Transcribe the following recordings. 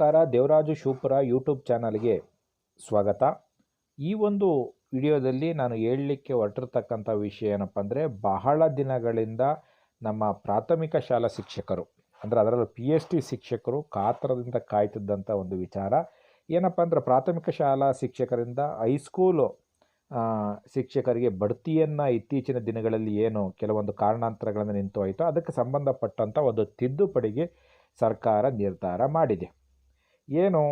ನಮಸ್ಕಾರ, ದೇವರಾಜು ಶಿವಪುರ ಯೂಟ್ಯೂಬ್ ಚಾನಲ್ಗೆ ಸ್ವಾಗತ. ಈ ಒಂದು ವಿಡಿಯೋದಲ್ಲಿ ನಾನು ಹೇಳಲಿಕ್ಕೆ ಹೊರಟಿರ್ತಕ್ಕಂಥ ವಿಷಯ ಏನಪ್ಪ ಅಂದರೆ, ಬಹಳ ದಿನಗಳಿಂದ ನಮ್ಮ ಪ್ರಾಥಮಿಕ ಶಾಲಾ ಶಿಕ್ಷಕರು, ಅಂದರೆ ಅದರಲ್ಲೂ ಪಿ ಎಚ್ ಡಿ ಶಿಕ್ಷಕರು ಕಾತರದಿಂದ ಕಾಯ್ತಿದ್ದಂಥ ಒಂದು ವಿಚಾರ. ಏನಪ್ಪ ಅಂದರೆ, ಪ್ರಾಥಮಿಕ ಶಾಲಾ ಶಿಕ್ಷಕರಿಂದ ಹೈಸ್ಕೂಲು ಶಿಕ್ಷಕರಿಗೆ ಬಡ್ತಿಯನ್ನು ಇತ್ತೀಚಿನ ದಿನಗಳಲ್ಲಿ ಏನು ಕೆಲವೊಂದು ಕಾರಣಾಂತರಗಳನ್ನು ನಿಂತು ಹೋಯಿತು ಅದಕ್ಕೆ ಸಂಬಂಧಪಟ್ಟಂಥ ಒಂದು ತಿದ್ದುಪಡಿಗೆ ಸರ್ಕಾರ ನಿರ್ಧಾರ ಮಾಡಿದೆ. ಏನು?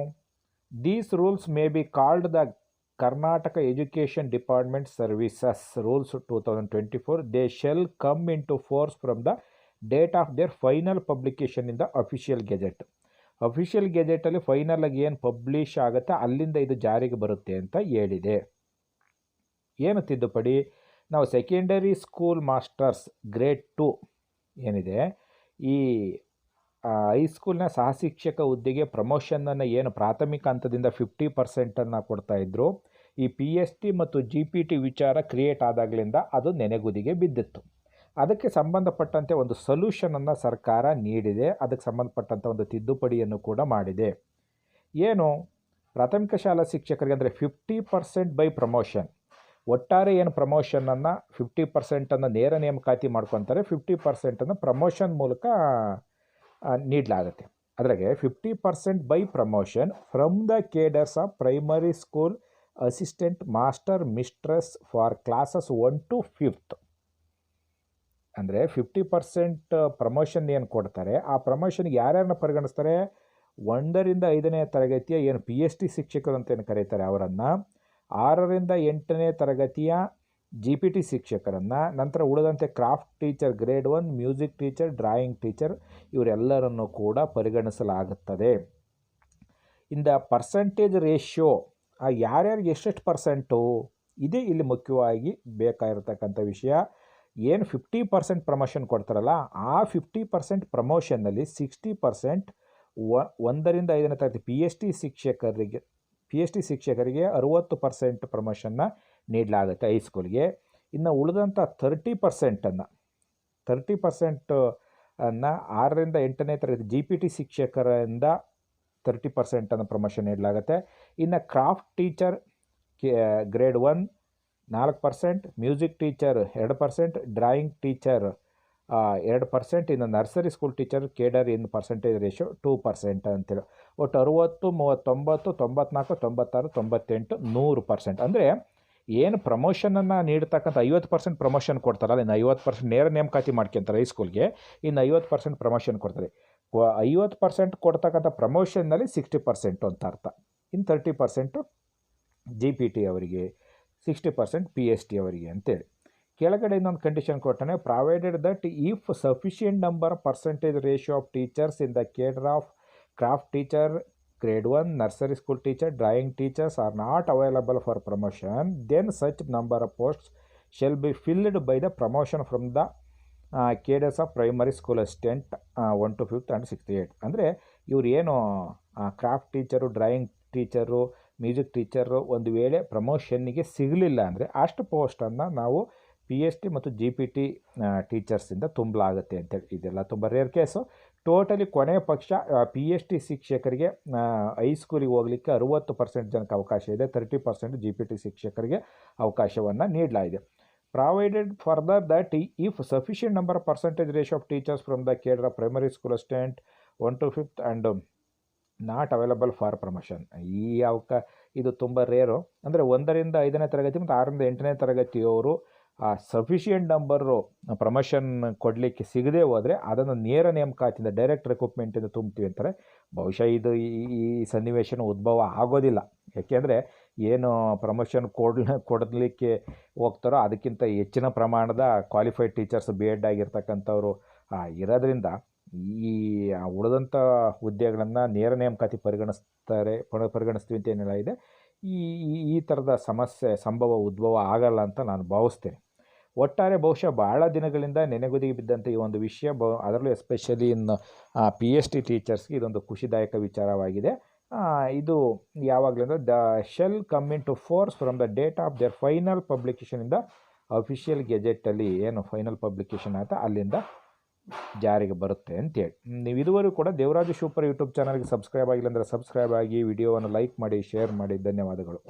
These rules may be called the Karnataka education department services rules two thousand twenty four they shall come into force from the date of their final publication in the official gazette official ಗೆಜೆಟಲ್ಲಿ final ಆಗಿ ಏನು publish ಆಗುತ್ತೆ, ಅಲ್ಲಿಂದ ಇದು ಜಾರಿಗೆ ಬರುತ್ತೆ ಅಂತ ಹೇಳಿದೆ. ಏನು ತಿದ್ದುಪಡಿ? ನಾವು secondary school masters grade two ಏನಿದೆ, ಈ ಹೈಸ್ಕೂಲ್ನ ಸಹಶಿಕ್ಷಕ ಹುದ್ದೆಗೆ ಪ್ರಮೋಷನನ್ನು ಏನು ಪ್ರಾಥಮಿಕ ಹಂತದಿಂದ ಫಿಫ್ಟಿ ಪರ್ಸೆಂಟನ್ನು ಕೊಡ್ತಾಯಿದ್ರು ಈ ಪಿ ಎಸ್ ಟಿ ಮತ್ತು ಜಿ ಪಿ ಟಿ ವಿಚಾರ ಕ್ರಿಯೇಟ್ ಆದಾಗಲಿಂದ ಅದು ನೆನೆಗುದಿಗೆ ಬಿದ್ದಿತ್ತು. ಅದಕ್ಕೆ ಸಂಬಂಧಪಟ್ಟಂತೆ ಒಂದು ಸೊಲ್ಯೂಷನನ್ನು ಸರ್ಕಾರ ನೀಡಿದೆ. ಅದಕ್ಕೆ ಸಂಬಂಧಪಟ್ಟಂಥ ಒಂದು ತಿದ್ದುಪಡಿಯನ್ನು ಕೂಡ ಮಾಡಿದೆ. ಏನು? ಪ್ರಾಥಮಿಕ ಶಾಲಾ ಶಿಕ್ಷಕರಿಗೆ ಅಂದರೆ ಫಿಫ್ಟಿ ಪರ್ಸೆಂಟ್ ಬೈ ಪ್ರಮೋಷನ್ ಒಟ್ಟಾರೆ ಏನು ಪ್ರಮೋಷನನ್ನು ಫಿಫ್ಟಿ ಪರ್ಸೆಂಟನ್ನು ನೇರ ನೇಮಕಾತಿ ಮಾಡ್ಕೊತಾರೆ. ಫಿಫ್ಟಿ ಪರ್ಸೆಂಟನ್ನು ಪ್ರಮೋಷನ್ ಮೂಲಕ ನೀಡಲಾಗುತ್ತೆ. ಅದರಾಗೆ fifty percent by promotion from the cadres of primary school assistant master mistress for classes one to fifth ಅಂದರೆ ಫಿಫ್ಟಿ ಪರ್ಸೆಂಟ್ ಪ್ರಮೋಷನ್ ಏನು ಕೊಡ್ತಾರೆ? ಆ ಪ್ರಮೋಷನ್ಗೆ ಯಾರ್ಯಾರನ್ನ ಪರಿಗಣಿಸ್ತಾರೆ? ಒಂದರಿಂದ ಐದನೇ ತರಗತಿಯ ಏನು ಪಿ ಎಚ್ ಡಿ ಶಿಕ್ಷಕರು ಅಂತ ಏನು ಕರೀತಾರೆ ಅವರನ್ನು? ಆರರಿಂದ ಎಂಟನೇ ತರಗತಿಯ ಜಿ ಪಿ ಟಿ ಶಿಕ್ಷಕರನ್ನು, ನಂತರ ಉಳಿದಂತೆ craft teacher grade one music teacher drawing teacher ಇವರೆಲ್ಲರನ್ನು ಕೂಡ ಪರಿಗಣಿಸಲಾಗುತ್ತದೆ. ಇಂದ ಪರ್ಸೆಂಟೇಜ್ ರೇಷಿಯೋ ಯಾರ್ಯಾರಿಗೆ ಎಷ್ಟೆಷ್ಟು ಪರ್ಸೆಂಟು ಇದೇ ಇಲ್ಲಿ ಮುಖ್ಯವಾಗಿ ಬೇಕಾಗಿರ್ತಕ್ಕಂಥ ವಿಷಯ. ಏನು ಫಿಫ್ಟಿ ಪರ್ಸೆಂಟ್ ಪ್ರಮೋಷನ್ ಕೊಡ್ತಾರಲ್ಲ, ಆ ಫಿಫ್ಟಿ ಪರ್ಸೆಂಟ್ ಪ್ರಮೋಷನ್ನಲ್ಲಿ ಸಿಕ್ಸ್ಟಿ ಪರ್ಸೆಂಟ್ ಒಂದರಿಂದ ಐದನೇ ತರಗತಿ ಪಿ ಎಚ್ ಟಿ ಶಿಕ್ಷಕರಿಗೆ ಪಿ ಎಚ್ ಟಿ ಶಿಕ್ಷಕರಿಗೆ ಅರುವತ್ತು ಪರ್ಸೆಂಟ್ ಪ್ರಮೋಷನ್ನ ನೀಡಲಾಗುತ್ತೆ ಹೈಸ್ಕೂಲ್ಗೆ ಇನ್ನು ಉಳಿದಂಥ ತರ್ಟಿ ಪರ್ಸೆಂಟನ್ನು ತರ್ಟಿ ಪರ್ಸೆಂಟ್ ಅನ್ನು ಆರರಿಂದ ಎಂಟನೇ ತರಗತಿ ಜಿ ಪಿ ಟಿ ಶಿಕ್ಷಕರಿಂದ ತರ್ಟಿ ಪರ್ಸೆಂಟನ್ನು ಪ್ರಮೋಷನ್ ನೀಡಲಾಗುತ್ತೆ. ಇನ್ನು ಕ್ರಾಫ್ಟ್ ಟೀಚರ್ ಗ್ರೇಡ್ ಒನ್ ನಾಲ್ಕು ಪರ್ಸೆಂಟ್ ಮ್ಯೂಸಿಕ್ ಟೀಚರ್ ಎರಡು ಪರ್ಸೆಂಟ್ ಡ್ರಾಯಿಂಗ್ ಟೀಚರ್ ಎರಡು ಪರ್ಸೆಂಟ್ ಇನ್ನು nursery school teacher cadre in percentage ratio two percent ಅಂತೇಳಿ ಒಟ್ಟು ಅರುವತ್ತು, ಮೂವತ್ತೊಂಬತ್ತು, ತೊಂಬತ್ನಾಲ್ಕು, ತೊಂಬತ್ತಾರು, ತೊಂಬತ್ತೆಂಟು, ನೂರು ಪರ್ಸೆಂಟ್ ಅಂದರೆ ಏನು ಪ್ರಮೋಷನನ್ನು ನೀಡ್ತಕ್ಕಂಥ ಐವತ್ತು ಪರ್ಸೆಂಟ್ ಪ್ರಮೋಷನ್ ಕೊಡ್ತಾರಲ್ಲ ಇನ್ನು ಐವತ್ತು ಪರ್ಸೆಂಟ್ ನೇರ ನೇಮಕಾತಿ ಮಾಡ್ಕೊಂತಾರೆ ಹೈಸ್ಕೂಲ್ಗೆ ಇನ್ನು ಐವತ್ತು ಪರ್ಸೆಂಟ್ ಪ್ರಮೋಷನ್ ಕೊಡ್ತಾರೆ. ಐವತ್ತು ಪರ್ಸೆಂಟ್ ಕೊಡ್ತಕ್ಕಂಥ ಪ್ರಮೋಷನ್ನಲ್ಲಿ ಸಿಕ್ಸ್ಟಿ ಪರ್ಸೆಂಟು ಅಂತ ಅರ್ಥ. ಇನ್ನು thirty percent G P T ಅವರಿಗೆ sixty percent P S T ಅವರಿಗೆ ಅಂತೇಳಿ. ಕೆಳಗಡೆ ಇನ್ನೊಂದು condition ಕೊಟ್ಟಾನೆ provided that if sufficient number percentage ratio of teachers in the cadre of craft teacher grade one nursery school teacher drawing teachers are not available for promotion then such number of posts shall be filled by the promotion from the cadres of primary school assistant one to fifth and sixty eight ಅಂದರೆ ಇವ್ರು ಏನು craft teacher drawing teacher music teacher ಒಂದು ವೇಳೆ ಪ್ರಮೋಷನ್ನಿಗೆ ಸಿಗಲಿಲ್ಲ ಅಂದರೆ ಅಷ್ಟು ಪೋಸ್ಟನ್ನು ನಾವು ಪಿ ಎಚ್ ಟಿ ಮತ್ತು ಜಿ ಪಿ ಟಿ ಟೀಚರ್ಸಿಂದ ತುಂಬಲಾಗುತ್ತೆ ಅಂತೇಳಿ ಇದೆಲ್ಲ ತುಂಬ ರೇರ್ ಕೇಸು ಟೋಟಲಿ ಕೊನೆ ಪಕ್ಷ ಪಿ ಎಚ್ ಟಿ ಶಿಕ್ಷಕರಿಗೆ ಹೈಸ್ಕೂಲಿಗೆ ಹೋಗಲಿಕ್ಕೆ ಅರುವತ್ತು ಪರ್ಸೆಂಟ್ ಜನಕ್ಕೆ ಅವಕಾಶ ಇದೆ. Thirty percent G P T ಶಿಕ್ಷಕರಿಗೆ ಅವಕಾಶವನ್ನು ನೀಡಲಾಗಿದೆ. Provided further that if sufficient number percentage ratio of teachers from the Kerala primary school assistant one to fifth and not available for promotion ಈ ಅವಕ, ಇದು ತುಂಬ ರೇರು ಅಂದರೆ ಒಂದರಿಂದ ಐದನೇ ತರಗತಿ ಮತ್ತು ಆರರಿಂದ ಎಂಟನೇ ತರಗತಿಯವರು ಆ ಸಫಿಷಿಯೆಂಟ್ ನಂಬರು ಪ್ರಮೋಷನ್ ಕೊಡಲಿಕ್ಕೆ ಸಿಗದೆ ಹೋದರೆ ಅದನ್ನು ನೇರ ನೇಮಕಾತಿಯಿಂದ ಡೈರೆಕ್ಟ್ ರೆಕ್ರೂಟ್ಮೆಂಟಿಂದ ತುಂಬ್ತೀವಿ ಅಂತಾರೆ. ಬಹುಶಃ ಇದು ಈ ಸನ್ನಿವೇಶನ ಉದ್ಭವ ಆಗೋದಿಲ್ಲ. ಯಾಕೆಂದರೆ ಏನು ಪ್ರಮೋಷನ್ ಕೊಡ್ ಕೊಡಲಿಕ್ಕೆ ಹೋಗ್ತಾರೋ ಅದಕ್ಕಿಂತ ಹೆಚ್ಚಿನ ಪ್ರಮಾಣದ ಕ್ವಾಲಿಫೈಡ್ ಟೀಚರ್ಸ್ ಬಿ ಎಡ್ ಆಗಿರ್ತಕ್ಕಂಥವ್ರು ಇರೋದ್ರಿಂದ ಈ ಉಳಿದಂಥ ಹುದ್ದೆಗಳನ್ನು ನೇರ ನೇಮಕಾತಿ ಪರಿಗಣಿಸ್ತಾರೆ, ಪರ- ಪರಿಗಣಿಸ್ತೀವಿ ಅಂತ ಏನೆಲ್ಲ. ಇದೆ. ಈ- ಈ ಥರದ ಸಮಸ್ಯೆ, ಸಂಭವ ಉದ್ಭವ ಆಗಲ್ಲ ಅಂತ ನಾನು ಭಾವಿಸ್ತೇನೆ. ಒಟ್ಟಾರೆ ಬಹುಶಃ ಭಾಳ ದಿನಗಳಿಂದ ನೆನೆಗುದಿಗೆ ಬಿದ್ದಂಥ ಈ ಒಂದು ವಿಷಯ, ಬ, ಅದರಲ್ಲೂ ಎಸ್ಪೆಷಲಿ ಇನ್ನು ಪಿ ಎಚ್ ಡಿ ಟೀಚರ್ಸ್ಗೆ ಇದೊಂದು ಖುಷಿದಾಯಕ ವಿಚಾರವಾಗಿದೆ. ಇದು ಯಾವಾಗಲಿಂದ the shall come in to force from the date of their final publication ಇಂದ ಅಫಿಷಿಯಲ್ ಗೆಜೆಟಲ್ಲಿ ಏನು ಫೈನಲ್ ಪಬ್ಲಿಕೇಶನ್ ಆಯ್ತಾ ಅಲ್ಲಿಂದ ಜಾರಿಗೆ ಬರುತ್ತೆ ಅಂತೇಳಿ. ನೀವು ಇದುವರೆಗೂ ಕೂಡ ದೇವರಾಜು ಸೂಪರ್ ಯೂಟ್ಯೂಬ್ ಚಾನಲ್ಗೆ ಸಬ್ಸ್ಕ್ರೈಬ್ ಆಗಿಲ್ಲ ಅಂದರೆ ಸಬ್ಸ್ಕ್ರೈಬ್ ಆಗಿ ವಿಡಿಯೋವನ್ನು ಲೈಕ್ ಮಾಡಿ ಶೇರ್ ಮಾಡಿ, ಧನ್ಯವಾದಗಳು.